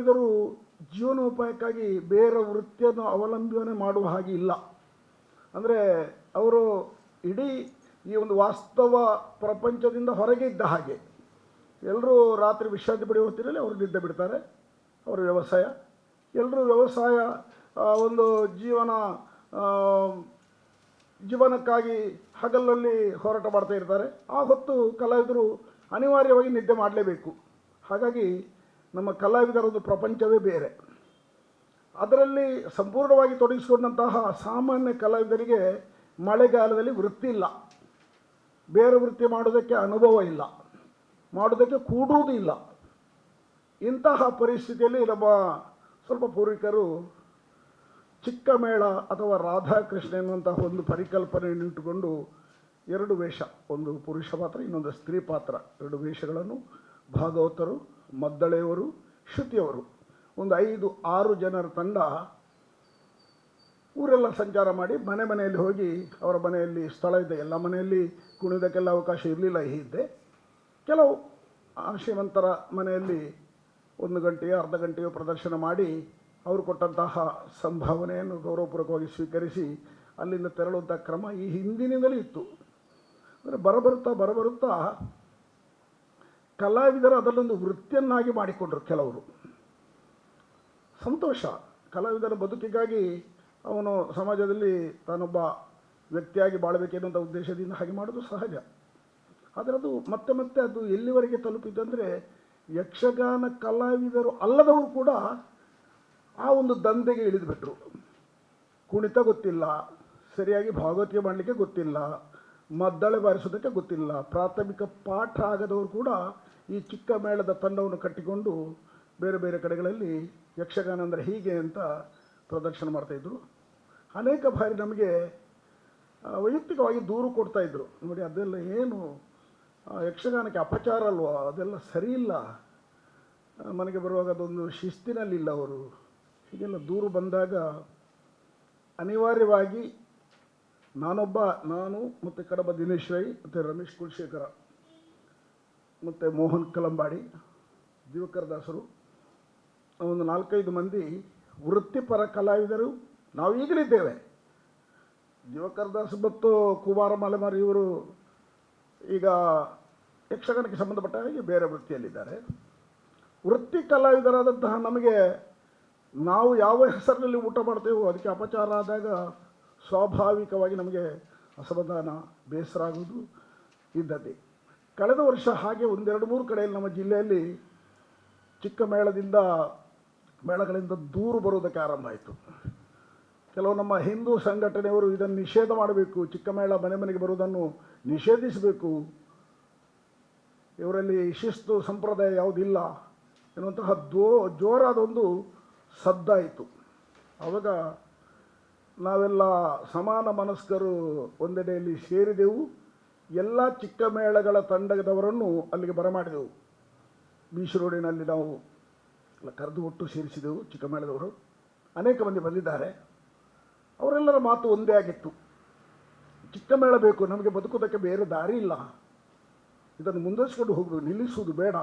ಕಲಾವಿದರು ಜೀವನೋಪಾಯಕ್ಕಾಗಿ ಬೇರೆ ವೃತ್ತಿಯನ್ನು ಅವಲಂಬನೆ ಮಾಡುವ ಹಾಗೆ ಇಲ್ಲ. ಅಂದರೆ ಅವರು ಇಡೀ ಈ ಒಂದು ವಾಸ್ತವ ಪ್ರಪಂಚದಿಂದ ಹೊರಗೆ ಇದ್ದ ಹಾಗೆ. ಎಲ್ಲರೂ ರಾತ್ರಿ ವಿಶ್ರಾಂತಿ ಪಡೆಯುವ ಹೊತ್ತಿನಲ್ಲಿ ಅವರು ನಿದ್ದೆ ಬಿಡ್ತಾರೆ. ಅವರ ವ್ಯವಸಾಯ. ಎಲ್ಲರೂ ವ್ಯವಸಾಯ ಒಂದು ಜೀವನ ಜೀವನಕ್ಕಾಗಿ ಹಗಲಲ್ಲಿ ಹೋರಾಟ ಮಾಡ್ತಾ ಇರ್ತಾರೆ. ಆ ಹೊತ್ತು ಕಲಾವಿದರು ಅನಿವಾರ್ಯವಾಗಿ ನಿದ್ದೆ ಮಾಡಲೇಬೇಕು. ಹಾಗಾಗಿ ನಮ್ಮ ಕಲಾವಿದರೊಂದು ಪ್ರಪಂಚವೇ ಬೇರೆ. ಅದರಲ್ಲಿ ಸಂಪೂರ್ಣವಾಗಿ ತೊಡಗಿಸಿಕೊಂಡಂತಹ ಸಾಮಾನ್ಯ ಕಲಾವಿದರಿಗೆ ಮಳೆಗಾಲದಲ್ಲಿ ವೃತ್ತಿ ಇಲ್ಲ. ಬೇರೆ ವೃತ್ತಿ ಮಾಡೋದಕ್ಕೆ ಅನುಭವ ಇಲ್ಲ. ಮಾಡೋದಕ್ಕೆ ಕೂಡುವುದೂ ಇಲ್ಲ. ಇಂತಹ ಪರಿಸ್ಥಿತಿಯಲ್ಲಿ ನಮ್ಮ ಸ್ವಲ್ಪ ಪೂರ್ವಿಕರು ಚಿಕ್ಕ ಮೇಳ ಅಥವಾ ರಾಧಾಕೃಷ್ಣ ಎನ್ನುವಂತಹ ಒಂದು ಪರಿಕಲ್ಪನೆಯನ್ನು ಇಟ್ಟುಕೊಂಡು ಎರಡು ವೇಷ, ಒಂದು ಪುರುಷ ಪಾತ್ರ, ಇನ್ನೊಂದು ಸ್ತ್ರೀ ಪಾತ್ರ. ಎರಡು ವೇಷಗಳನ್ನು ಭಾಗವತರು ಮದ್ದಳೆಯವರು, ಶ್ರುತಿಯವರು. ಒಂದು ಐದು, ಆರು ಜನರ ತಂಡ ಊರೆಲ್ಲ ಸಂಚಾರ ಮಾಡಿ ಮನೆ ಮನೆಯಲ್ಲಿ ಹೋಗಿ ಅವರ ಮನೆಯಲ್ಲಿ ಸ್ಥಳ ಇದೆ. ಎಲ್ಲ ಮನೆಯಲ್ಲಿ ಕುಣಿಯೋದಕ್ಕೆಲ್ಲ ಅವಕಾಶ ಇರಲಿಲ್ಲ ಈ ಹಿಂದೆ. ಕೆಲವು ಶ್ರೀಮಂತರ ಮನೆಯಲ್ಲಿ ಒಂದು ಗಂಟೆಯೋ, ಅರ್ಧ ಗಂಟೆಯೋ ಪ್ರದರ್ಶನ ಮಾಡಿ ಅವರು ಕೊಟ್ಟಂತಹ ಸಂಭಾವನೆಯನ್ನು ಗೌರವಪೂರ್ವಕವಾಗಿ ಸ್ವೀಕರಿಸಿ ಅಲ್ಲಿಂದ ತೆರಳುವಂಥ ಕ್ರಮ ಈ ಹಿಂದಿನಿಂದಲೂ ಇತ್ತು. ಅಂದರೆ ಬರಬರುತ್ತಾ ಬರಬರುತ್ತಾ ಕಲಾವಿದರು ಅದರಲ್ಲೊಂದು ವೃತ್ತಿಯನ್ನಾಗಿ ಮಾಡಿಕೊಂಡರು ಕೆಲವರು. ಸಂತೋಷ. ಕಲಾವಿದರ ಬದುಕಿಗಾಗಿ ಅವನು ಸಮಾಜದಲ್ಲಿ ತಾನೊಬ್ಬ ವ್ಯಕ್ತಿಯಾಗಿ ಬಾಳಬೇಕೆನ್ನುವಂಥ ಉದ್ದೇಶದಿಂದ ಹಾಗೆ ಮಾಡೋದು ಸಹಜ. ಆದರೆ ಅದು ಮತ್ತೆ ಮತ್ತೆ ಅದು ಎಲ್ಲಿವರೆಗೆ ತಲುಪಿತಂದರೆ ಯಕ್ಷಗಾನ ಕಲಾವಿದರು ಅಲ್ಲದವರು ಕೂಡ ಆ ಒಂದು ದಂಧೆಗೆ ಇಳಿದುಬಿಟ್ರು ಕುಣಿತ ಗೊತ್ತಿಲ್ಲ, ಸರಿಯಾಗಿ ಭಾಗವತಿಯ ಮಾಡಲಿಕ್ಕೆ ಗೊತ್ತಿಲ್ಲ ಮದ್ದಳೆ ಬಾರಿಸೋದಕ್ಕೆ ಗೊತ್ತಿಲ್ಲ. ಪ್ರಾಥಮಿಕ ಪಾಠ ಆಗದವರು ಕೂಡ ಈ ಚಿಕ್ಕ ಮೇಳದ ತಂಡವನ್ನು ಕಟ್ಟಿಕೊಂಡು ಬೇರೆ ಬೇರೆ ಕಡೆಗಳಲ್ಲಿ ಯಕ್ಷಗಾನ ಅಂದರೆ ಹೀಗೆ ಅಂತ ಪ್ರದರ್ಶನ ಮಾಡ್ತಾಯಿದ್ರು ಅನೇಕ ಬಾರಿ ನಮಗೆ ವೈಯಕ್ತಿಕವಾಗಿ ದೂರು ಕೊಡ್ತಾ ಇದ್ರು. ನೋಡಿ, ಅದೆಲ್ಲ ಏನು ಯಕ್ಷಗಾನಕ್ಕೆ ಅಪಚಾರ ಅಲ್ವಾ? ಅದೆಲ್ಲ ಸರಿ ಇಲ್ಲ ಮನೆಗೆ ಬರುವಾಗ ಅದೊಂದು ಶಿಸ್ತಿನಲ್ಲಿಲ್ಲ ಅವರು. ಹೀಗೆಲ್ಲ ದೂರು ಬಂದಾಗ ಅನಿವಾರ್ಯವಾಗಿ ನಾನೊಬ್ಬ, ನಾನು ಮತ್ತು ಕಡಬ ದಿನೇಶ್ ರೈ, ಮತ್ತು ರಮೇಶ್ ಕುಲಶೇಖರ, ಮತ್ತು ಮೋಹನ್ ಕಲಂಬಾಡಿ ದಿವಕರ್ ದಾಸರು. ಒಂದು ನಾಲ್ಕೈದು ಮಂದಿ ವೃತ್ತಿಪರ ಕಲಾವಿದರು ನಾವು ಈಗಲಿದ್ದೇವೆ. ದಿವಕರ್ ದಾಸ್ ಮತ್ತು ಕುಮಾರ ಮಲೆಮಾರಿ ಇವರು ಈಗ ಯಕ್ಷಗಾನಕ್ಕೆ ಸಂಬಂಧಪಟ್ಟ ಹಾಗೆ ಬೇರೆ ವೃತ್ತಿಯಲ್ಲಿದ್ದಾರೆ. ವೃತ್ತಿ ಕಲಾವಿದರಾದಂತಹ ನಮಗೆ ನಾವು ಯಾವ ಹೆಸರಿನಲ್ಲಿ ಊಟ ಮಾಡ್ತೇವೋ ಅದಕ್ಕೆ ಅಪಚಾರ ಆದಾಗ ಸ್ವಾಭಾವಿಕವಾಗಿ ನಮಗೆ ಅಸಮಾಧಾನ ಬೇಸರ ಆಗುವುದು ಇದ್ದದ್ದೇ ಕಳೆದ ವರ್ಷ ಹಾಗೆ ಒಂದೆರಡು ಮೂರು ಕಡೆಯಲ್ಲಿ ನಮ್ಮ ಜಿಲ್ಲೆಯಲ್ಲಿ ಚಿಕ್ಕ ಮೇಳದಿಂದ ಮೇಳಗಳಿಂದ ದೂರು ಬರುವುದಕ್ಕೆ ಆರಂಭ ಆಯಿತು. ಕೆಲವು ನಮ್ಮ ಹಿಂದೂ ಸಂಘಟನೆಯವರು ಇದನ್ನು ನಿಷೇಧ ಮಾಡಬೇಕು ಚಿಕ್ಕ ಮೇಳ ಮನೆ ಮನೆಗೆ ಬರುವುದನ್ನು ನಿಷೇಧಿಸಬೇಕು. ಇವರಲ್ಲಿ ಶಿಸ್ತು ಸಂಪ್ರದಾಯ ಯಾವುದಿಲ್ಲ ಎನ್ನುವಂತಹ ದೋ, ಜೋರಾದ ಒಂದು ಸದ್ದಾಯಿತು ಆವಾಗ ನಾವೆಲ್ಲ ಸಮಾನ ಮನಸ್ಕರು ಒಂದೆಡೆಯಲ್ಲಿ ಸೇರಿದೆವು. ಎಲ್ಲ ಚಿಕ್ಕ ಮೇಳಗಳ ತಂಡದವರನ್ನು ಅಲ್ಲಿಗೆ ಬರಮಾಡಿದೆವು. ಬೀಚ್ ರೋಡಿನಲ್ಲಿ ನಾವು ಎಲ್ಲ ಕರೆದು ಒಟ್ಟು ಸೇರಿಸಿದೆವು, ಚಿಕ್ಕ ಮೇಳದವರು. ಅನೇಕ ಮಂದಿ ಬಂದಿದ್ದಾರೆ. ಅವರೆಲ್ಲರ ಮಾತು ಒಂದೇ ಆಗಿತ್ತು. ಚಿಕ್ಕ ಮೇಳ ಬೇಕು, ನಮಗೆ ಬದುಕೋದಕ್ಕೆ ಬೇರೆ ದಾರಿ ಇಲ್ಲ. ಇದನ್ನು ಮುಂದುವರಿಸಿಕೊಂಡು ಹೋಗಬೇಕು ನಿಲ್ಲಿಸುವುದು ಬೇಡ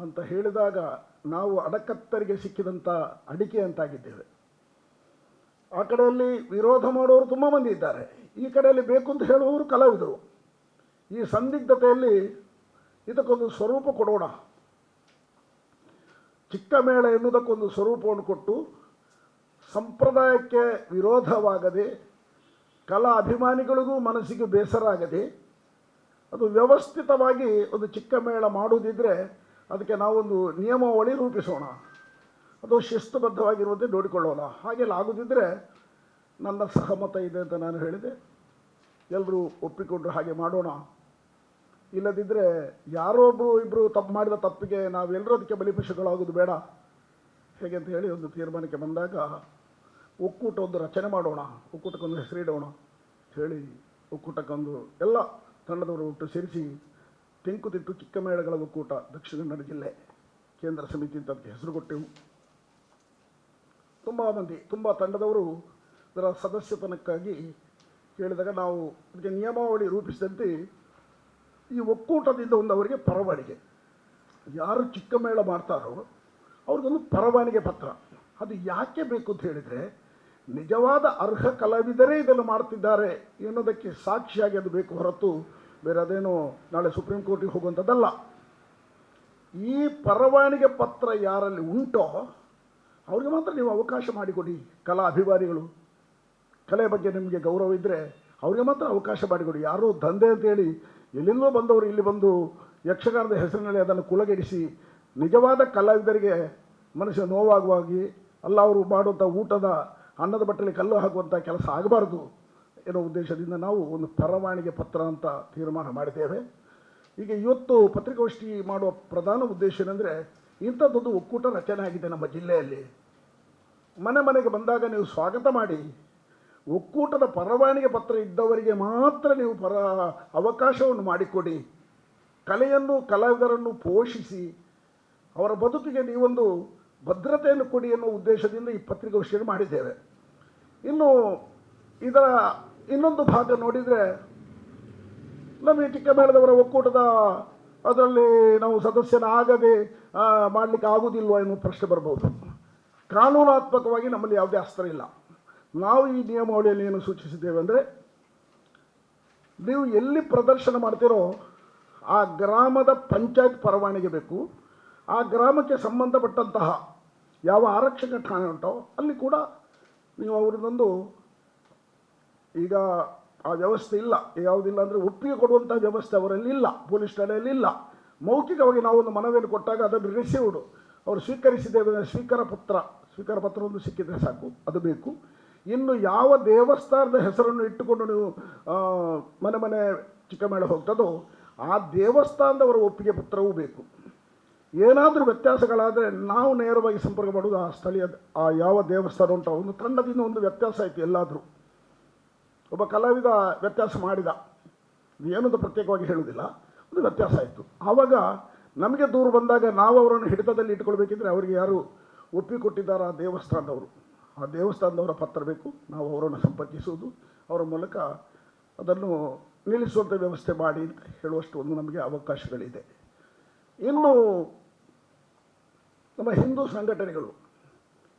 ಅಂತ ಹೇಳಿದಾಗ ನಾವು ಅಡಕತ್ತರಿಗೆ ಸಿಕ್ಕಿದಂಥ ಅಡಿಕೆ ಅಂತಾಗಿದ್ದೇವೆ. ಆ ಕಡೆಯಲ್ಲಿ ವಿರೋಧ ಮಾಡುವವರು ತುಂಬ ಮಂದಿ ಇದ್ದಾರೆ. ಈ ಕಡೆಯಲ್ಲಿ ಬೇಕು ಅಂತ ಹೇಳುವವರು ಕಲಾವಿದರು. ಈ ಸಂದಿಗ್ಧತೆಯಲ್ಲಿ ಇದಕ್ಕೊಂದು ಸ್ವರೂಪ ಕೊಡೋಣ. ಚಿಕ್ಕ ಮೇಳ ಎನ್ನುವುದಕ್ಕೊಂದು ಸ್ವರೂಪವನ್ನು ಕೊಟ್ಟು ಸಂಪ್ರದಾಯಕ್ಕೆ ವಿರೋಧವಾಗದೆ, ಕಲಾ ಅಭಿಮಾನಿಗಳಿಗೂ ಮನಸ್ಸಿಗೆ ಬೇಸರ ಆಗದೆ, ಅದು ವ್ಯವಸ್ಥಿತವಾಗಿ ಒಂದು ಚಿಕ್ಕ ಮೇಳ ಮಾಡುವುದಿದ್ದರೆ ಅದಕ್ಕೆ ನಾವೊಂದು ನಿಯಮಾವಳಿ ರೂಪಿಸೋಣ. ಅದು ಶಿಸ್ತುಬದ್ಧವಾಗಿರುವಂತೆ ನೋಡಿಕೊಳ್ಳೋಣ. ಹಾಗೆಲ್ಲ ಆಗುದಿದ್ದರೆ ನನ್ನ ಸಹಮತ ಇದೆ ಅಂತ ನಾನು ಹೇಳಿದೆ. ಎಲ್ಲರೂ ಒಪ್ಪಿಕೊಂಡ್ರು ಹಾಗೆ ಮಾಡೋಣ. ಇಲ್ಲದಿದ್ದರೆ ಯಾರೋ ಒಬ್ಬರು ಇಬ್ಬರು ತಪ್ಪು ಮಾಡಿದ ತಪ್ಪಿಗೆ ನಾವೆಲ್ಲರೂ ಅದಕ್ಕೆ ಬಲಿಪಶುಗಳಾಗೋದು ಬೇಡ. ಹೇಗೆ ಅಂತ ಹೇಳಿ ಒಂದು ತೀರ್ಮಾನಕ್ಕೆ ಬಂದಾಗ ಒಕ್ಕೂಟ ಒಂದು ರಚನೆ ಮಾಡೋಣ, ಒಕ್ಕೂಟಕ್ಕೊಂದು ಹೆಸರಿಡೋಣ ಹೇಳಿ ಒಕ್ಕೂಟಕ್ಕೊಂದು ಎಲ್ಲ ತಂಡದವರು ಒಟ್ಟು ಸೇರಿಸಿ ತೆಂಕುತಿಟ್ಟು ಚಿಕ್ಕಮೇಳಗಳ ಒಕ್ಕೂಟ ದಕ್ಷಿಣ ಕನ್ನಡ ಜಿಲ್ಲೆ ಕೇಂದ್ರ ಸಮಿತಿ ಅಂತ ಅದಕ್ಕೆ ಹೆಸರು ಕೊಟ್ಟೆವು. ತುಂಬ ಮಂದಿ, ತುಂಬ ತಂಡದವರು ಅದರ ಸದಸ್ಯತನಕ್ಕಾಗಿ ಕೇಳಿದಾಗ ನಾವು ಅದಕ್ಕೆ ನಿಯಮಾವಳಿ ರೂಪಿಸಿದಂತೆ ಈ ಒಕ್ಕೂಟದಿಂದ ಒಂದು ಅವರಿಗೆ ಪರವಾನಿಗೆ. ಯಾರು ಚಿಕ್ಕ ಮೇಳ ಮಾಡ್ತಾರೋ ಅವ್ರಿಗೊಂದು ಪರವಾನಿಗೆ ಪತ್ರ. ಅದು ಯಾಕೆ ಬೇಕು ಅಂತ ಹೇಳಿದರೆ, ನಿಜವಾದ ಅರ್ಹ ಕಲಾವಿದರೇ ಇದನ್ನು ಮಾಡ್ತಿದ್ದಾರೆ ಎನ್ನುವುದಕ್ಕೆ ಸಾಕ್ಷಿಯಾಗಿ ಅದು ಬೇಕು ಹೊರತು ಬೇರೆ ಅದೇನೋ ನಾಳೆ ಸುಪ್ರೀಂ ಕೋರ್ಟಿಗೆ ಹೋಗುವಂಥದ್ದಲ್ಲ. ಈ ಪರವಾನಿಗೆ ಪತ್ರ ಯಾರಲ್ಲಿ ಉಂಟೋ ಅವ್ರಿಗೆ ಮಾತ್ರ ನೀವು ಅವಕಾಶ ಮಾಡಿಕೊಡಿ, ಕಲಾ ಅಭಿಮಾನಿಗಳು. ಕಲೆ ಬಗ್ಗೆ ನಿಮಗೆ ಗೌರವ ಇದ್ದರೆ ಅವ್ರಿಗೆ ಮಾತ್ರ ಅವಕಾಶ ಮಾಡಿಕೊಡಿ. ಯಾರೋ ದಂಧೆ ಅಂತೇಳಿ ಎಲ್ಲಿಂದೋ ಬಂದವರು ಇಲ್ಲಿ ಬಂದು ಯಕ್ಷಗಾನದ ಹೆಸರಿನಲ್ಲಿ ಅದನ್ನು ಕುಲಗೆಡಿಸಿ ನಿಜವಾದ ಕಲಾವಿದರಿಗೆ ಮನುಷ್ಯ ನೋವಾಗುವಾಗಿ ಅಲ್ಲ ಅವರು ಮಾಡುವಂಥ ಊಟದ ಅನ್ನದ ಬಟ್ಟಲಿ ಕಲ್ಲು ಹಾಕುವಂಥ ಕೆಲಸ ಆಗಬಾರ್ದು ಎನ್ನುವ ಉದ್ದೇಶದಿಂದ ನಾವು ಒಂದು ಪರವಾನಿಗೆ ಪತ್ರ ಅಂತ ತೀರ್ಮಾನ ಮಾಡಿದ್ದೇವೆ. ಈಗ ಇವತ್ತು ಪತ್ರಿಕಾಗೋಷ್ಠಿ ಮಾಡುವ ಪ್ರಧಾನ ಉದ್ದೇಶ ಏನಂದರೆ ಇಂಥದ್ದೊಂದು ಒಕ್ಕೂಟ ರಚನೆ ಆಗಿದೆ ನಮ್ಮ ಜಿಲ್ಲೆಯಲ್ಲಿ. ಮನೆ ಮನೆಗೆ ಬಂದಾಗ ನೀವು ಸ್ವಾಗತ ಮಾಡಿ. ಒಕ್ಕೂಟದ ಪರವಾನಿಗೆ ಪತ್ರ ಇದ್ದವರಿಗೆ ಮಾತ್ರ ನೀವು ಪರ ಅವಕಾಶವನ್ನು ಮಾಡಿಕೊಡಿ. ಕಲೆಯನ್ನು, ಕಲಾವಿದರನ್ನು ಪೋಷಿಸಿ. ಅವರ ಬದುಕಿಗೆ ನೀವೊಂದು ಭದ್ರತೆಯನ್ನು ಕೊಡಿ ಎನ್ನುವ ಉದ್ದೇಶದಿಂದ ಈ ಪತ್ರಿಕಾಗೋಷ್ಠಿಯನ್ನು ಮಾಡಿದ್ದೇವೆ. ಇನ್ನು ಇದರ ಇನ್ನೊಂದು ಭಾಗ ನೋಡಿದರೆ ನಮಗೆ ಚಿಕ್ಕಮೇಳದವರ ಒಕ್ಕೂಟದ ಅದರಲ್ಲಿ ನಾವು ಸದಸ್ಯನಾಗದೆ ಮಾಡಲಿಕ್ಕೆ ಆಗುವುದಿಲ್ವ ಎನ್ನುವ ಪ್ರಶ್ನೆ ಬರ್ಬೋದು. ಕಾನೂನಾತ್ಮಕವಾಗಿ ನಮ್ಮಲ್ಲಿ ಯಾವುದೇ ಅಸ್ತ್ರ ಇಲ್ಲ. ನಾವು ಈ ನಿಯಮಾವಳಿಯಲ್ಲಿ ಏನು ಸೂಚಿಸಿದ್ದೇವೆ ಅಂದರೆ, ನೀವು ಎಲ್ಲಿ ಪ್ರದರ್ಶನ ಮಾಡ್ತೀರೋ ಆ ಗ್ರಾಮದ ಪಂಚಾಯತ್ ಪರವಾನಗಿ ಬೇಕು. ಆ ಗ್ರಾಮಕ್ಕೆ ಸಂಬಂಧಪಟ್ಟಂತಹ ಯಾವ ಆರಕ್ಷಕ ಠಾಣೆ ಉಂಟೋ, ಅಲ್ಲಿ ಕೂಡ ನೀವು ಅವ್ರದ್ದೊಂದು ಈಗ ಆ ವ್ಯವಸ್ಥೆ ಇಲ್ಲ. ಯಾವುದಿಲ್ಲ ಅಂದರೆ ಒಪ್ಪಿಗೆ ಕೊಡುವಂಥ ವ್ಯವಸ್ಥೆ ಅವರಲ್ಲಿ ಇಲ್ಲ, ಪೊಲೀಸ್ ಠಾಣೆಯಲ್ಲಿ ಇಲ್ಲ. ಮೌಖಿಕವಾಗಿ ನಾವು ಒಂದು ಮನವಿಯನ್ನು ಕೊಟ್ಟಾಗ ಅದನ್ನು ರಿಸೀವ್ಡ್ ಅವರು ಸ್ವೀಕರಿಸಿದ್ದೇವೆ ಸ್ವೀಕರ ಪತ್ರ. ಸ್ವೀಕಾರ ಪತ್ರ ಒಂದು ಸಿಕ್ಕಿದ್ರೆ ಸಾಕು, ಅದು ಬೇಕು. ಇನ್ನು ಯಾವ ದೇವಸ್ಥಾನದ ಹೆಸರನ್ನು ಇಟ್ಟುಕೊಂಡು ನೀವು ಮನೆ ಮನೆ ಚಿಕ್ಕಮೇಳ ಹೋಗ್ತದೋ ಆ ದೇವಸ್ಥಾನದವರ ಒಪ್ಪಿಗೆ ಪತ್ರವೂ ಬೇಕು. ಏನಾದರೂ ವ್ಯತ್ಯಾಸಗಳಾದರೆ ನಾವು ನೇರವಾಗಿ ಸಂಪರ್ಕ ಮಾಡೋದು ಆ ಸ್ಥಳೀಯ, ಆ ಯಾವ ದೇವಸ್ಥಾನ ಉಂಟು, ಒಂದು ತಂಡದಿಂದ ಒಂದು ವ್ಯತ್ಯಾಸ ಆಯಿತು ಎಲ್ಲಾದರೂ. ಒಬ್ಬ ಕಲಾವಿದ ವ್ಯತ್ಯಾಸ ಮಾಡಿದ ಏನಂತ ಪ್ರತ್ಯೇಕವಾಗಿ ಹೇಳುವುದಿಲ್ಲ, ಒಂದು ವ್ಯತ್ಯಾಸ ಆಯಿತು. ಆವಾಗ ನಮಗೆ ದೂರು ಬಂದಾಗ ನಾವು ಅವರನ್ನು ಹಿಡಿತದಲ್ಲಿ ಇಟ್ಕೊಳ್ಬೇಕಿದ್ರೆ ಅವರಿಗೆ ಯಾರು ಒಪ್ಪಿಕೊಟ್ಟಿದ್ದಾರೆ ಆ ದೇವಸ್ಥಾನದವರು. ಆ ದೇವಸ್ಥಾನದವರ ಪತ್ರ ಬೇಕು. ನಾವು ಅವರನ್ನು ಸಂಪರ್ಕಿಸುವುದು. ಅವರ ಮೂಲಕ ಅದನ್ನು ನಿಲ್ಲಿಸುವಂಥ ವ್ಯವಸ್ಥೆ ಮಾಡಿ ಅಂತ ಹೇಳುವಷ್ಟು ಒಂದು ನಮಗೆ ಅವಕಾಶಗಳಿದೆ. ಇನ್ನು ನಮ್ಮ ಹಿಂದೂ ಸಂಘಟನೆಗಳು,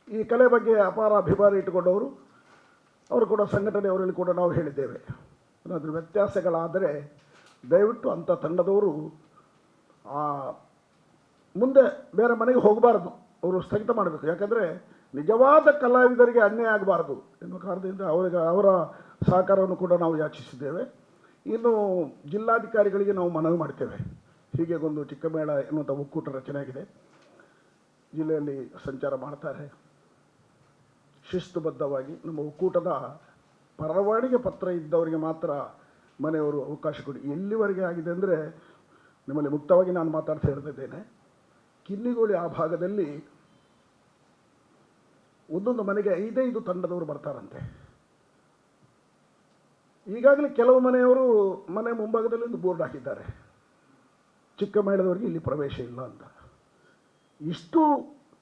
ಈ ಕಲೆ ಬಗ್ಗೆ ಅಪಾರ ಅಭಿಮಾನ ಇಟ್ಟುಕೊಂಡವರು, ಅವರು ಕೂಡ ಸಂಘಟನೆಯವರಲ್ಲಿ ಕೂಡ ನಾವು ಹೇಳಿದ್ದೇವೆ. ಏನಾದರೂ ವ್ಯತ್ಯಾಸಗಳಾದರೆ ದಯವಿಟ್ಟು ಅಂಥ ತಂಡದವರು ಮುಂದೆ ಬೇರೆ ಮನೆಗೆ ಹೋಗಬಾರ್ದು. ಅವರು ಸ್ಥಗಿತ ಮಾಡಬೇಕು. ಯಾಕಂದರೆ ನಿಜವಾದ ಕಲಾವಿದರಿಗೆ ಅನ್ಯಾಯ ಆಗಬಾರ್ದು ಎನ್ನುವ ಕಾರಣದಿಂದ ಅವರಿಗೆ ಅವರ ಸಹಕಾರವನ್ನು ಕೂಡ ನಾವು ಯಾಚಿಸಿದ್ದೇವೆ. ಇನ್ನು ಜಿಲ್ಲಾಧಿಕಾರಿಗಳಿಗೆ ನಾವು ಮನವಿ ಮಾಡ್ತೇವೆ. ಹೀಗೆ ಒಂದು ಚಿಕ್ಕಮೇಳ ಎನ್ನುವಂಥ ಒಕ್ಕೂಟ ರಚನೆ ಆಗಿದೆ ಜಿಲ್ಲೆಯಲ್ಲಿ ಸಂಚಾರ ಮಾಡ್ತಾರೆ. ಶಿಸ್ತುಬದ್ಧವಾಗಿ ನಮ್ಮ ಒಕ್ಕೂಟದ ಪರವಾನಿಗೆ ಪತ್ರ ಇದ್ದವರಿಗೆ ಮಾತ್ರ ಮನೆಯವರು ಅವಕಾಶ ಕೊಡಿ. ಎಲ್ಲಿವರೆಗೆ ಆಗಿದೆ ಅಂದರೆ ನಿಮ್ಮಲ್ಲಿ ಮುಕ್ತವಾಗಿ ನಾನು ಮಾತಾಡ್ತಾ ಹೇಳ್ತಿದ್ದೇನೆ. ಕಿನ್ನಿಗೋಳಿ ಆ ಭಾಗದಲ್ಲಿ ಒಂದೊಂದು ಮನೆಗೆ ಐದೈದು ತಂಡದವರು ಬರ್ತಾರಂತೆ. ಈಗಾಗಲೇ ಕೆಲವು ಮನೆಯವರು ಮನೆ ಮುಂಭಾಗದಲ್ಲಿ ಒಂದು ಬೋರ್ಡ್ ಹಾಕಿದ್ದಾರೆ. ಚಿಕ್ಕ ಮೇಳದವರಿಗೆ ಇಲ್ಲಿ ಪ್ರವೇಶ ಇಲ್ಲ ಅಂತ. ಇಷ್ಟು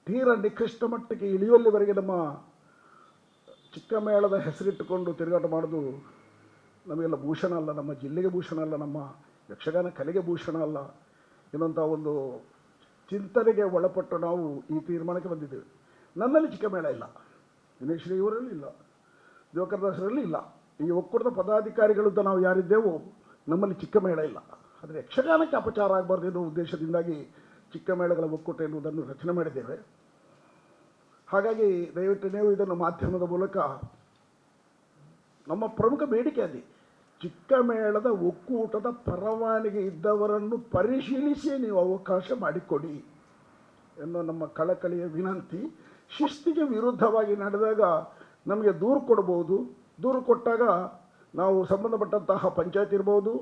ತೀರ ನಿಕೃಷ್ಟ ಮಟ್ಟಕ್ಕೆ ಇಳಿಯುವಲ್ಲಿವರೆಗೆ ನಮ್ಮ ಚಿಕ್ಕ ಮೇಳದ ಹೆಸರಿಟ್ಟುಕೊಂಡು ತಿರುಗಾಟ ಮಾಡೋದು ನಮಗೆಲ್ಲ ಭೂಷಣ ಅಲ್ಲ. ನಮ್ಮ ಜಿಲ್ಲೆಗೆ ಭೂಷಣ ಅಲ್ಲ. ನಮ್ಮ ಯಕ್ಷಗಾನ ಕಲೆಗೆ ಭೂಷಣ ಅಲ್ಲ. ಎನ್ನುವಂಥ ಒಂದು ಚಿಂತನೆಗೆ ಒಳಪಟ್ಟು ನಾವು ಈ ತೀರ್ಮಾನಕ್ಕೆ ಬಂದಿದ್ದೇವೆ. ನನ್ನಲ್ಲಿ ಚಿಕ್ಕ ಮೇಳ ಇಲ್ಲ. ದಿನೇಶ್ ಇವರಲ್ಲಿ ಇಲ್ಲ. ಜೋಕರ್ದಾಸರಲ್ಲಿ ಇಲ್ಲ. ಈ ಒಕ್ಕೂಟದ ಪದಾಧಿಕಾರಿಗಳು ನಾವು ಯಾರಿದ್ದೇವೋ, ನಮ್ಮಲ್ಲಿ ಚಿಕ್ಕ ಮೇಳ ಇಲ್ಲ. ಆದರೆ ಯಕ್ಷಗಾನಕ್ಕೆ ಅಪಚಾರ ಆಗಬಾರ್ದು ಎನ್ನುವ ಉದ್ದೇಶದಿಂದಾಗಿ ಚಿಕ್ಕ ಮೇಳಗಳ ಒಕ್ಕೂಟ ಎನ್ನುವುದನ್ನು ರಚನೆ ಮಾಡಿದ್ದೇವೆ. ಹಾಗಾಗಿ ದಯವಿಟ್ಟು ನೀವು ಇದನ್ನು ಮಾಧ್ಯಮದ ಮೂಲಕ ನಮ್ಮ ಪ್ರಮುಖ ಬೇಡಿಕೆ ಅದೇ ಚಿಕ್ಕ ಮೇಳದ ಒಕ್ಕೂಟದ ಪರವಾನಿಗೆ ಇದ್ದವರನ್ನು ಪರಿಶೀಲಿಸಿ ನೀವು ಅವಕಾಶ ಮಾಡಿಕೊಡಿ ಎನ್ನುವ ನಮ್ಮ ಕಳಕಳಿಯ ವಿನಂತಿ. ಶಿಸ್ತಿಗೆ ವಿರುದ್ಧವಾಗಿ ನಡೆದಾಗ ನಮಗೆ ದೂರು ಕೊಡ್ಬೋದು ದೂರು ಕೊಟ್ಟಾಗ ನಾವು ಸಂಬಂಧಪಟ್ಟಂತಹ ಪಂಚಾಯತ್ ಇರ್ಬೋದು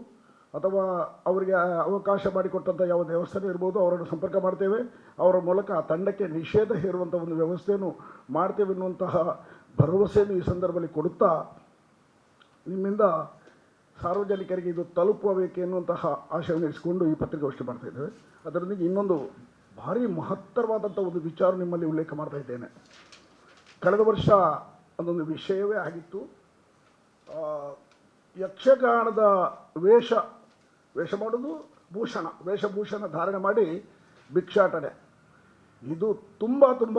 ಅಥವಾ ಅವರಿಗೆ ಅವಕಾಶ ಮಾಡಿಕೊಟ್ಟಂಥ ಯಾವ ದೇವಸ್ಥಾನ ಇರ್ಬೋದು, ಅವರನ್ನು ಸಂಪರ್ಕ ಮಾಡ್ತೇವೆ. ಅವರ ಮೂಲಕ ಆ ತಂಡಕ್ಕೆ ನಿಷೇಧ ಹೇರುವಂಥ ಒಂದು ವ್ಯವಸ್ಥೆಯನ್ನು ಮಾಡ್ತೇವೆ ಎನ್ನುವಂತಹ ಭರವಸೆಯನ್ನು ಈ ಸಂದರ್ಭದಲ್ಲಿ ಕೊಡುತ್ತಾ ನಿಮ್ಮಿಂದ ಸಾರ್ವಜನಿಕರಿಗೆ ಇದು ತಲುಪಬೇಕು ಎನ್ನುವಂತಹ ಆಶಯವನ್ನು ಇರಿಸಿಕೊಂಡು ಈ ಪತ್ರಿಕಾಗೋಷ್ಠಿ ಮಾಡ್ತಾ ಇದ್ದೇವೆ. ಅದರೊಂದಿಗೆ ಇನ್ನೊಂದು ಭಾರಿ ಮಹತ್ತರವಾದಂಥ ಒಂದು ವಿಚಾರ ನಿಮ್ಮಲ್ಲಿ ಉಲ್ಲೇಖ ಮಾಡ್ತಾ ಇದ್ದೇನೆ. ಕಳೆದ ವರ್ಷ ಅದೊಂದು ವಿಷಯವೇ ಆಗಿತ್ತು. ಯಕ್ಷಗಾನದ ವೇಷ ವೇಷ ಮಾಡೋದು ಭೂಷಣ, ವೇಷಭೂಷಣ ಧಾರಣೆ ಮಾಡಿ ಭಿಕ್ಷಾಟನೆ. ಇದು ತುಂಬ ತುಂಬ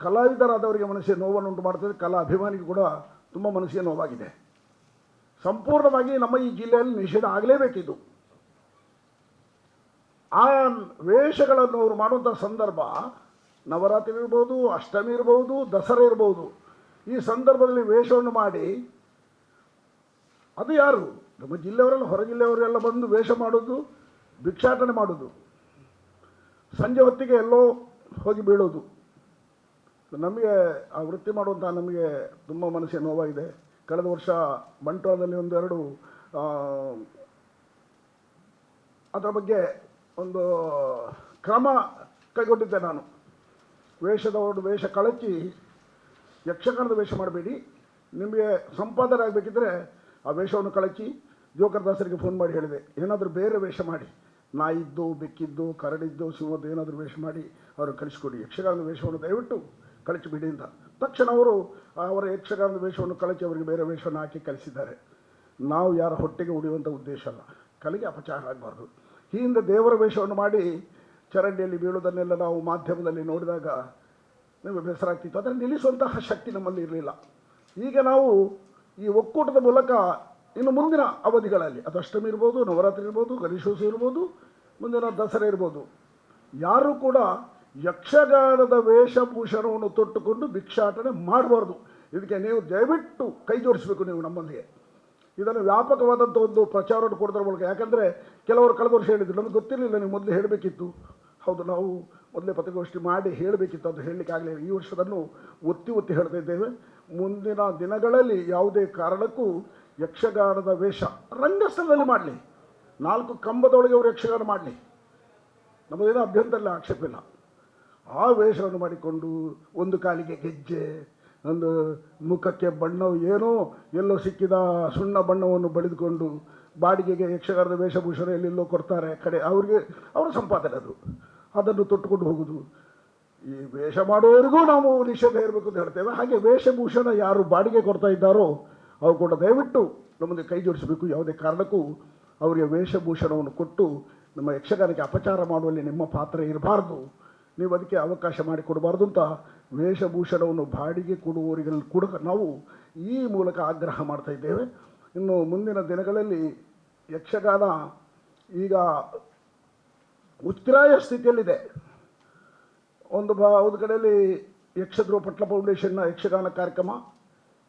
ಕಲಾವಿದರಾದವರಿಗೆ ಮನಸ್ಸಿಗೆ ನೋವನ್ನು ಉಂಟು ಮಾಡ್ತದೆ ಕಲಾ ಅಭಿಮಾನಿಗೂ ಕೂಡ ತುಂಬ ಮನಸ್ಸಿಗೆ ನೋವಾಗಿದೆ. ಸಂಪೂರ್ಣವಾಗಿ ನಮ್ಮ ಈ ಜಿಲ್ಲೆಯಲ್ಲಿ ನಿಷೇಧ ಆಗಲೇಬೇಕಿದ್ದು ಆ ವೇಷಗಳನ್ನು ಅವರು ಮಾಡುವಂಥ ಸಂದರ್ಭ ನವರಾತ್ರಿ ಇರ್ಬೋದು, ಅಷ್ಟಮಿ ಇರ್ಬೋದು, ದಸರಾ ಇರ್ಬೋದು, ಈ ಸಂದರ್ಭದಲ್ಲಿ ವೇಷವನ್ನು ಮಾಡಿ ಅದು ಯಾರು? ನಮ್ಮ ಜಿಲ್ಲೆಯವರೆಲ್ಲ, ಹೊರ ಜಿಲ್ಲೆಯವರೆಲ್ಲ ಬಂದು ವೇಷ ಮಾಡೋದು, ಭಿಕ್ಷಾಟನೆ ಮಾಡೋದು. ಸಂಜೆ ಹೊತ್ತಿಗೆ ಎಲ್ಲೋ ಹೋಗಿ ಬೀಳೋದು. ನಮಗೆ ಆ ವೃತ್ತಿ ಮಾಡುವಂಥ ನಮಗೆ ತುಂಬ ಮನಸ್ಸಿಗೆ ನೋವಾಗಿದೆ. ಕಳೆದ ವರ್ಷ ಬಂಟ್ವಾಳದಲ್ಲಿ ಒಂದೆರಡು ಅದರ ಬಗ್ಗೆ ಒಂದು ಕ್ರಮ ಕೈಗೊಂಡಿದ್ದೆ ನಾನು. ವೇಷದವರು ವೇಷ ಕಳಚಿ, ಯಕ್ಷಗಾನದ ವೇಷ ಮಾಡಬೇಡಿ. ನಿಮಗೆ ಸಂಪಾದನೆ ಆಗಬೇಕಿದ್ರೆ ಆ ವೇಷವನ್ನು ಕಳಚಿ ಜೋಕರ್ ದಾಸರಿಗೆ ಫೋನ್ ಮಾಡಿ ಹೇಳಿದೆ. ಏನಾದರೂ ಬೇರೆ ವೇಷ ಮಾಡಿ. ನಾಯಿದ್ದು, ಬೆಕ್ಕಿದ್ದು, ಕರಡಿದ್ದು, ಸಿಂಹದ್ದು ಏನಾದರೂ ವೇಷ ಮಾಡಿ ಅವರು ಕಳಿಸ್ಕೊಡಿ. ಯಕ್ಷಗಾನದ ವೇಷವನ್ನು ದಯವಿಟ್ಟು ಕಳಿಸಿಬಿಡಿ ಅಂತ ತಕ್ಷಣ ಅವರು ಅವರ ಯಕ್ಷಗಾನದ ವೇಷವನ್ನು ಕಳಚಿ ಅವರಿಗೆ ಬೇರೆ ವೇಷವನ್ನು ಹಾಕಿ ಕಲಿಸಿದ್ದಾರೆ ನಾವು ಯಾರ ಹೊಟ್ಟೆಗೆ ಉಳಿಯುವಂಥ ಉದ್ದೇಶ ಅಲ್ಲ. ಕಲೆಗೆ ಅಪಚಾರ ಆಗಬಾರ್ದು. ಈ ಹಿಂದೆ ದೇವರ ವೇಷವನ್ನು ಮಾಡಿ ಚರಂಡಿಯಲ್ಲಿ ಬೀಳುವುದನ್ನೆಲ್ಲ ನಾವು ಮಾಧ್ಯಮದಲ್ಲಿ ನೋಡಿದಾಗ ನಮಗೆ ಬೇಸರ ಆಗ್ತಿತ್ತು. ಅದನ್ನು ನಿಲ್ಲಿಸುವಂತಹ ಶಕ್ತಿ ನಮ್ಮಲ್ಲಿ ಇರಲಿಲ್ಲ. ಈಗ ನಾವು ಈ ಒಕ್ಕೂಟದ ಮೂಲಕ ಇನ್ನು ಮುಂದಿನ ಅವಧಿಗಳಲ್ಲಿ, ಅದು ಅಷ್ಟಮಿ ಇರ್ಬೋದು, ನವರಾತ್ರಿ ಇರ್ಬೋದು, ಗಣೇಶೋತ್ಸವ ಇರ್ಬೋದು, ಮುಂದಿನ ದಸರಾ ಇರ್ಬೋದು, ಯಾರೂ ಕೂಡ ಯಕ್ಷಗಾನದ ವೇಷಭೂಷಣವನ್ನು ತೊಟ್ಟುಕೊಂಡು ಭಿಕ್ಷಾಟನೆ ಮಾಡಬಾರ್ದು. ಇದಕ್ಕೆ ನೀವು ದಯವಿಟ್ಟು ಕೈ ಜೋಡಿಸಬೇಕು ನೀವು ನಮ್ಮೊಂದಿಗೆ ಇದನ್ನು ವ್ಯಾಪಕವಾದಂಥ ಒಂದು ಪ್ರಚಾರವನ್ನು ಕೊಡೋದ್ರ ಮೂಲಕ. ಯಾಕಂದರೆ ಕೆಲವರು ಕಳೆದ ವರ್ಷ ಹೇಳಿದ್ರು, ನಮಗೆ ಗೊತ್ತಿರಲಿಲ್ಲ ನೀವು ಮೊದಲು ಹೇಳಬೇಕಿತ್ತು. ಹೌದು, ನಾವು ಮೊದಲೇ ಪತ್ರಿಕಾಗೋಷ್ಠಿ ಮಾಡಿ ಹೇಳಬೇಕಿತ್ತು, ಅದು ಹೇಳಲಿಕ್ಕೆ ಆಗಲಿಲ್ಲ. ಈ ವರ್ಷದನ್ನು ಒತ್ತಿ ಒತ್ತಿ ಹೇಳ್ತಾ ಇದ್ದೇವೆ. ಮುಂದಿನ ದಿನಗಳಲ್ಲಿ ಯಾವುದೇ ಕಾರಣಕ್ಕೂ ಯಕ್ಷಗಾನದ ವೇಷ ರಂಗಸ್ಥಳದಲ್ಲಿ ಮಾಡಲಿ. ನಾಲ್ಕು ಕಂಬದೊಳಗೆ ಅವರು ಯಕ್ಷಗಾನ ಮಾಡಲಿ. ನಮ್ಮದೇನೋ ಅಭ್ಯಂತರ ಇಲ್ಲ, ಆಕ್ಷೇಪ ಇಲ್ಲ. ಆ ವೇಷವನ್ನು ಮಾಡಿಕೊಂಡು ಒಂದು ಕಾಲಿಗೆ ಗೆಜ್ಜೆ, ಒಂದು ಮುಖಕ್ಕೆ ಬಣ್ಣವು ಏನೋ ಎಲ್ಲೋ ಸಿಕ್ಕಿದ ಸುಣ್ಣ ಬಣ್ಣವನ್ನು ಬಳಿದುಕೊಂಡು ಬಾಡಿಗೆಗೆ ಯಕ್ಷಗಾನದ ವೇಷಭೂಷಣ ಎಲ್ಲೆಲ್ಲೋ ಕೊಡ್ತಾರೆ ಕಡೆ. ಅವ್ರಿಗೆ ಅವರ ಸಂಪಾದನೆ ಅದು. ಅದನ್ನು ತೊಟ್ಟುಕೊಂಡು ಹೋಗುದು. ಈ ವೇಷ ಮಾಡೋರಿಗೂ ನಾವು ನಿಷೇಧ ಇರಬೇಕು ಅಂತ ಹೇಳ್ತೇವೆ. ಹಾಗೆ ವೇಷಭೂಷಣ ಯಾರು ಬಾಡಿಗೆ ಕೊಡ್ತಾ ಇದ್ದಾರೋ ಅವ್ರು ಕೂಡ ದಯವಿಟ್ಟು ನಮ್ಮನ್ನು ಕೈ ಜೋಡಿಸಬೇಕು. ಯಾವುದೇ ಕಾರಣಕ್ಕೂ ಅವರಿಗೆ ವೇಷಭೂಷಣವನ್ನು ಕೊಟ್ಟು ನಮ್ಮ ಯಕ್ಷಗಾನಕ್ಕೆ ಅಪಚಾರ ಮಾಡುವಲ್ಲಿ ನಿಮ್ಮ ಪಾತ್ರ ಇರಬಾರ್ದು. ನೀವು ಅದಕ್ಕೆ ಅವಕಾಶ ಮಾಡಿಕೊಡಬಾರ್ದು ಅಂತ ವೇಷಭೂಷಣವನ್ನು ಬಾಡಿಗೆ ಕೊಡುವವರಿಗೆ ಕೂಡ ನಾವು ಈ ಮೂಲಕ ಆಗ್ರಹ ಮಾಡ್ತಾ ಇದ್ದೇವೆ. ಇನ್ನು ಮುಂದಿನ ದಿನಗಳಲ್ಲಿ ಯಕ್ಷಗಾನ ಈಗ ಉತ್ತರಾಯ ಸ್ಥಿತಿಯಲ್ಲಿದೆ. ಒಂದು ಬಾ ಒಂದು ಕಡೆಯಲ್ಲಿ ಯಕ್ಷಧ್ರುವ ಪಟ್ಲ ಫೌಂಡೇಶನ್ನ ಯಕ್ಷಗಾನ ಕಾರ್ಯಕ್ರಮ,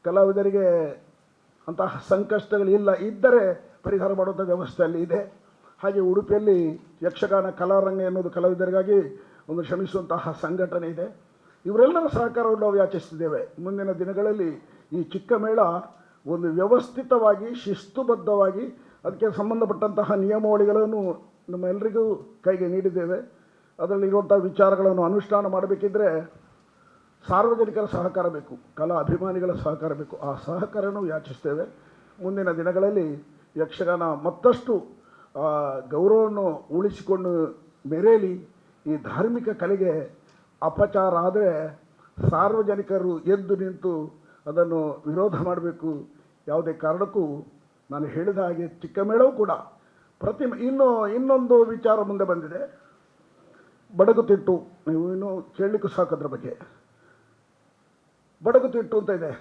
ಕಲಾವಿದರಿಗೆ ಅಂತಹ ಸಂಕಷ್ಟಗಳಿಲ್ಲ ಇದ್ದರೆ ಪರಿಹಾರ ಮಾಡುವಂಥ ವ್ಯವಸ್ಥೆಯಲ್ಲಿ ಇದೆ. ಹಾಗೆ ಉಡುಪಿಯಲ್ಲಿ ಯಕ್ಷಗಾನ ಕಲಾರಂಗ ಎನ್ನುವುದು ಕಲಾವಿದರಿಗಾಗಿ ಒಂದು ಶ್ರಮಿಸುವಂತಹ ಸಂಘಟನೆ ಇದೆ. ಇವರೆಲ್ಲರ ಸಹಕಾರವನ್ನು ನಾವು ಯಾಚಿಸ್ತಿದ್ದೇವೆ ಮುಂದಿನ ದಿನಗಳಲ್ಲಿ ಈ ಚಿಕ್ಕ ಮೇಳ ಒಂದು ವ್ಯವಸ್ಥಿತವಾಗಿ, ಶಿಸ್ತುಬದ್ಧವಾಗಿ, ಅದಕ್ಕೆ ಸಂಬಂಧಪಟ್ಟಂತಹ ನಿಯಮಾವಳಿಗಳನ್ನು ನಮ್ಮ ಎಲ್ಲರಿಗೂ ಕೈಗೆ ನೀಡಿದ್ದೇವೆ. ಅದರಲ್ಲಿರುವಂಥ ವಿಚಾರಗಳನ್ನು ಅನುಷ್ಠಾನ ಮಾಡಬೇಕಿದ್ರೆ ಸಾರ್ವಜನಿಕರ ಸಹಕಾರ ಬೇಕು, ಕಲಾ ಅಭಿಮಾನಿಗಳ ಸಹಕಾರ ಬೇಕು. ಆ ಸಹಕಾರನೂ ಯಾಚಿಸ್ತೇವೆ ಮುಂದಿನ ದಿನಗಳಲ್ಲಿ ಯಕ್ಷಗಾನ ಮತ್ತಷ್ಟು ಗೌರವವನ್ನು ಉಳಿಸಿಕೊಂಡು ಮೆರೆಯಲಿ ಈ ಧಾರ್ಮಿಕ ಕಲೆಗೆ ಅಪಚಾರ ಆದರೆ ಸಾರ್ವಜನಿಕರು ಎದ್ದು ನಿಂತು ಅದನ್ನು ವಿರೋಧ ಮಾಡಬೇಕು. ಯಾವುದೇ ಕಾರಣಕ್ಕೂ ನಾನು ಹೇಳಿದ ಹಾಗೆ ಚಿಕ್ಕ ಮೇಳವೂ ಕೂಡ ಪ್ರತಿ ಇನ್ನೂ ಇನ್ನೊಂದು ವಿಚಾರ ಮುಂದೆ ಬಂದಿದೆ. ಬಡಗುತಿಟ್ಟು ನೀವು ಇನ್ನೂ ಕೇಳಲಿಕ್ಕೂ ಸಾಕು ಅದ್ರ ಬಗ್ಗೆ. ಬಡಗುತಿಟ್ಟು ಅಂತ ಇದೆ.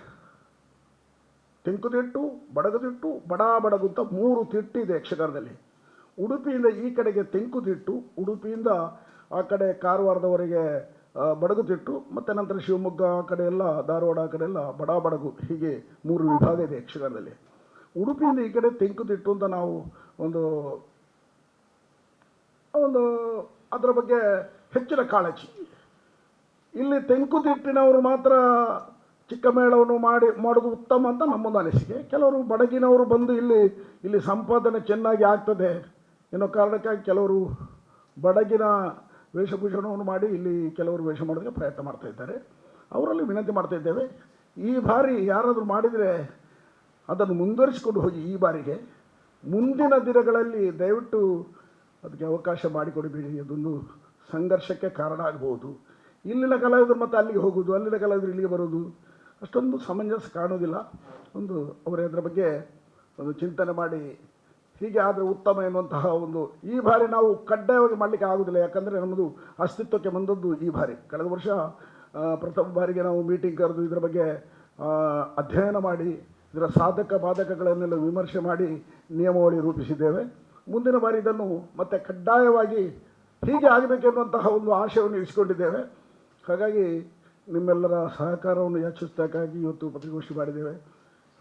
ತಿಂಕುತಿಟ್ಟು ಬಡಗುತಿಟ್ಟು ಬಡ ಬಡಗು ಅಂತ ಮೂರು ತಿಟ್ಟು ಇದೆ ಯಕ್ಷಗಾನದಲ್ಲಿ. ಉಡುಪಿಯಿಂದ ಈ ಕಡೆಗೆ ತೆಂಕುತಿಟ್ಟು ಉಡುಪಿಯಿಂದ ಆ ಕಡೆ ಕಾರವಾರದವರೆಗೆ ಬಡಗುತಿಟ್ಟು, ಮತ್ತು ನಂತರ ಶಿವಮೊಗ್ಗ ಆ ಕಡೆ ಎಲ್ಲ, ಧಾರವಾಡ ಆ ಕಡೆ ಎಲ್ಲ ಬಡ ಬಡಗು, ಹೀಗೆ ಮೂರು ವಿಭಾಗ ಇದೆ ಯಕ್ಷಗಾನದಲ್ಲಿ. ಉಡುಪಿಯಿಂದ ಈ ಕಡೆ ತೆಂಕುತಿಟ್ಟು ಅಂತ ನಾವು ಒಂದು ಒಂದು ಅದರ ಬಗ್ಗೆ ಹೆಚ್ಚಿನ ಕಾಳಜಿ. ಇಲ್ಲಿ ತೆಂಕುತಿಟ್ಟಿನವರು ಮಾತ್ರ ಚಿಕ್ಕ ಮೇಳವನ್ನು ಮಾಡಿ ಮಾಡೋದು ಉತ್ತಮ ಅಂತ ನಮ್ಮೊಂದು ಅನಿಸಿಕೆ. ಕೆಲವರು ಬಡಗಿನವರು ಬಂದು ಇಲ್ಲಿ ಇಲ್ಲಿ ಸಂಪಾದನೆ ಚೆನ್ನಾಗಿ ಆಗ್ತದೆ ಎನ್ನೋ ಕಾರಣಕ್ಕಾಗಿ ಕೆಲವರು ಬಡಗಿನ ವೇಷಭೂಷಣವನ್ನು ಮಾಡಿ ಇಲ್ಲಿ ಕೆಲವರು ವೇಷ ಮಾಡೋದಕ್ಕೆ ಪ್ರಯತ್ನ ಮಾಡ್ತಾ ಇದ್ದಾರೆ. ಅವರಲ್ಲಿ ವಿನಂತಿ ಮಾಡ್ತಾ ಇದ್ದೇವೆ, ಈ ಬಾರಿ ಯಾರಾದರೂ ಮಾಡಿದರೆ ಅದನ್ನು ಮುಂದುವರಿಸಿಕೊಂಡು ಹೋಗಿ ಈ ಬಾರಿಗೆ. ಮುಂದಿನ ದಿನಗಳಲ್ಲಿ ದಯವಿಟ್ಟು ಅದಕ್ಕೆ ಅವಕಾಶ ಮಾಡಿಕೊಡಬೇಡಿ ಅದೊಂದು ಸಂಘರ್ಷಕ್ಕೆ ಕಾರಣ ಆಗಬಹುದು. ಇಲ್ಲಿನ ಕಲಾವಿದರು ಮತ್ತು ಅಲ್ಲಿಗೆ ಹೋಗೋದು ಅಲ್ಲಿನ ಕಲಾವಿದರು ಇಲ್ಲಿಗೆ ಬರೋದು ಅಷ್ಟೊಂದು ಸಮಂಜಸ ಕಾಣೋದಿಲ್ಲ ಒಂದು ಅವರ ಅದರ ಬಗ್ಗೆ ಒಂದು ಚಿಂತನೆ ಮಾಡಿ ಹೀಗೆ ಆದರೆ ಉತ್ತಮ ಎನ್ನುವಂತಹ ಒಂದು ಈ ಬಾರಿ ನಾವು ಕಡ್ಡಾಯವಾಗಿ ಮಾಡಲಿಕ್ಕೆ ಆಗುವುದಿಲ್ಲ ಯಾಕಂದರೆ ನಮ್ಮದು ಅಸ್ತಿತ್ವಕ್ಕೆ ಬಂದದ್ದು ಈ ಬಾರಿ. ಕಳೆದ ವರ್ಷ ಪ್ರಥಮ ಬಾರಿಗೆ ನಾವು ಮೀಟಿಂಗ್ ಕರೆದು ಇದರ ಬಗ್ಗೆ ಅಧ್ಯಯನ ಮಾಡಿ, ಇದರ ಸಾಧಕ ಬಾಧಕಗಳನ್ನೆಲ್ಲ ವಿಮರ್ಶೆ ಮಾಡಿ ನಿಯಮಾವಳಿ ರೂಪಿಸಿದ್ದೇವೆ. ಮುಂದಿನ ಬಾರಿ ಇದನ್ನು ಮತ್ತೆ ಕಡ್ಡಾಯವಾಗಿ ಹೀಗೆ ಆಗಬೇಕೆನ್ನುವಂತಹ ಒಂದು ಆಶಯವನ್ನು ಇರಿಸಿಕೊಂಡಿದ್ದೇವೆ. ಹಾಗಾಗಿ ನಿಮ್ಮೆಲ್ಲರ ಸಹಕಾರವನ್ನು ಯಾಚಿಸ್ತಕ್ಕಾಗಿ ಇವತ್ತು ಪತ್ರಿಕೋಷ್ಠಿ ಮಾಡಿದ್ದೇವೆ.